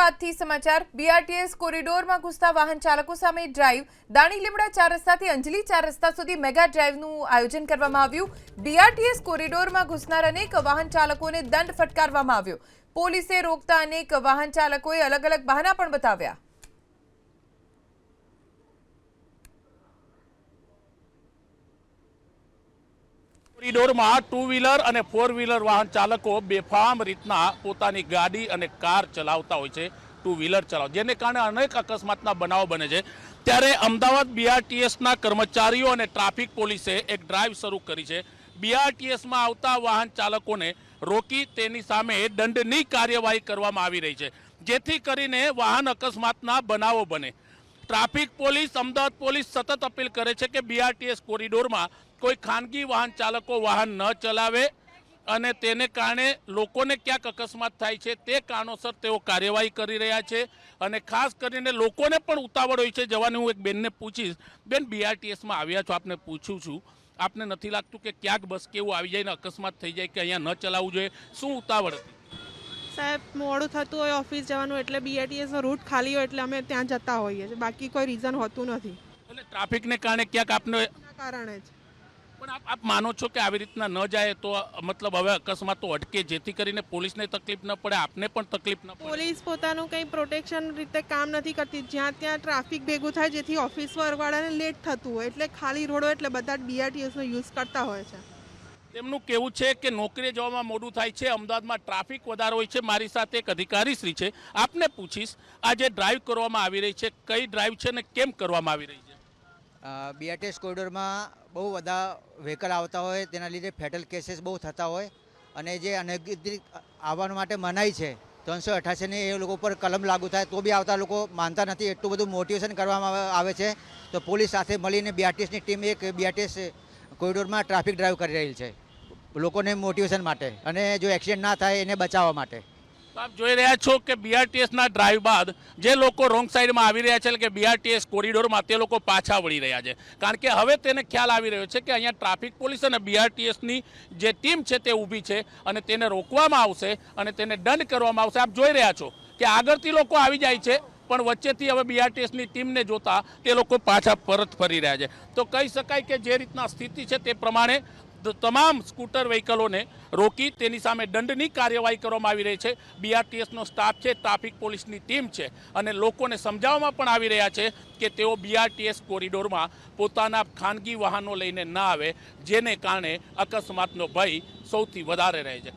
અમદાવાદથી સમાચાર. બીઆરટીએસ કોરિડોરમાં ઘૂસતા વાહન ચાલકો સામે ડ્રાઈવ. દાણી લીમડા ચાર રસ્તાથી અંજલી ચાર રસ્તા સુધી મેગા ડ્રાઈવનું આયોજન કરવામાં આવ્યું. બીઆરટીએસ કોરિડોરમાં ઘૂસનાર અનેક વાહન ચાલકોને દંડ ફટકારવામાં આવ્યો. પોલીસે રોકતા અનેક વાહન ચાલકોએ અલગ અલગ બહાના પણ બતાવ્યા. કોરિડોરમાં ટુ વ્હીલર અને ફોર વ્હીલર વાહન ચાલકો બેફામ રીતના પોતાની ગાડી અને કાર ચલાવતા હોય છે ટુ વ્હીલર ચલાવ. જેને કારણે અનેક અકસ્માતના બનાવો બને છે. ત્યારે અમદાવાદ બીઆરટીએસના કર્મચારીઓ અને ટ્રાફિક પોલીસે એક ડ્રાઈવ શરૂ કરી છે. બીઆરટીએસમાં આવતા વાહન ચાલકોને રોકી તેની સામે દંડની કાર્યવાહી કરવામાં આવી રહી છે. જેથી કરીને વાહન અકસ્માતના બનાવો બને. ટ્રાફિક પોલીસ, અમદાવાદ પોલીસ સતત અપીલ કરે છે કે બીઆરટીએસ કોરિડોરમાં કોઈ ખાનગી વાહન ચાલકો વાહન ન ચલાવે અને તેને કારણે લોકોને ક્યાંક અકસ્માત થાય છે. તે કારણોસર તેઓ કાર્યવાહી કરી રહ્યા છે અને ખાસ કરીને લોકોને પણ ઉતાવળ હોય છે. જવાની હું એક બેનને પૂછીશ. બેન બીઆરટીએસમાં આવ્યા છો? આપને પૂછું છું. આપને નથી લાગતું કે ક્યાંક બસ કેવું આવી જાય ને અકસ્માત થઈ જાય કે અહીંયા ન ચલાવવું જોઈએ? શું ઉતાવળ હતી? સાહેબ મોડું થતું હોય ઓફિસ જવાનું એટલે બીઆરટીએસનો રૂટ ખાલી હોય એટલે અમે ત્યાં જતા હોઈએ છીએ. બાકી કોઈ રીઝન હોતું નથી. એટલે ટ્રાફિકને કારણે ક્યાંક આપને કારણે જ. પણ આપ આપ માનો છો કે આવી રીતના ન જાય તો મતલબ હવે અકસ્માતો અટકે જેથી કરીને પોલીસને તકલીફ ન પડે આપને પણ તકલીફ ન પડે? પોલીસ પોતાનું કંઈ પ્રોટેક્શન રીતે કામ નથી કરતી. જ્યાં ત્યાં ટ્રાફિક ભેગું થાય જેથી ઓફિસ વાળાને લેટ થતું હોય એટલે ખાલી રોડ હોય એટલે બધા જ બીઆરટીએસનો યુઝ કરતા હોય છે. તેમનું કેવું છે કે નોકરીએ જવામાં મોડું થાય છે, અમદાવાદમાં ટ્રાફિક વધારે હોય છે. મારી સાથે એક અધિકારી શ્રી છે. આપને પૂછીશ આ જે ડ્રાઈવ કરવામાં આવી રહી છે. કઈ ડ્રાઈવ છે ને કેમ કરવામાં આવી રહી છે? બીઆરટીએસ કોરિડોરમાં બહુ બધા વ્હીકલ આવતા હોય, તેના લીધે ફેટલ કેસીસ બહુ થતા હોય અને જે અનધિકૃત આવવા માટે મનાઈ છે, ત્રણસો અઠાસીની એ લોકો પર કલમ લાગુ થાય તો બી આવતા લોકો માનતા નથી. એટલું બધું મોટિવેશન કરવામાં આવે- છે. તો પોલીસ સાથે મળીને બીઆરટીએસની ટીમ એક બીઆરટીએસ કોરિડોરમાં ટ્રાફિક ડ્રાઈવ કરી રહેલ છે. લોકોને મોટિવેશન માટે અને જો એક્સિડન્ટ ના થાય એને બચાવવા માટે. આપ જોઈ રહ્યા છો કે બીઆરટીએસના ડ્રાઈવ બાદ જે લોકો રોંગ સાઈડમાં આવી રહ્યા છે કે બીઆરટીએસ કોરિડોરમાં તે લોકો પાછા વળી રહ્યા છે. કારણ કે હવે તેને ખ્યાલ આવી રહ્યો છે કે અહીંયા ટ્રાફિક પોલીસ અને બીઆરટીએસની જે ટીમ છે તે ઊભી છે અને તેને રોકવામાં આવશે અને તેને દંડ કરવામાં આવશે. આપ જોઈ રહ્યા છો કે આગળથી લોકો આવી જાય છે પણ વચ્ચેથી હવે બીઆરટીએસની ટીમને જોતા તે લોકો પાછા પરત ફરી રહ્યા છે. તો કહી શકાય કે જે રીતના સ્થિતિ છે તે પ્રમાણે તમામ સ્કૂટર વ્હીકલોને રોકી તેની સામે દંડની કાર્યવાહી કરવામાં આવી રહી છે. બીઆરટીએસનો સ્ટાફ છે, ટ્રાફિક પોલીસની ટીમ છે અને લોકોને સમજાવવામાં પણ આવી રહ્યા છે કે તેઓ બીઆરટીએસ કોરિડોરમાં પોતાના ખાનગી વાહનો લઈને ના આવે, જેને કારણે અકસ્માતનો ભય સૌથી વધારે રહે છે.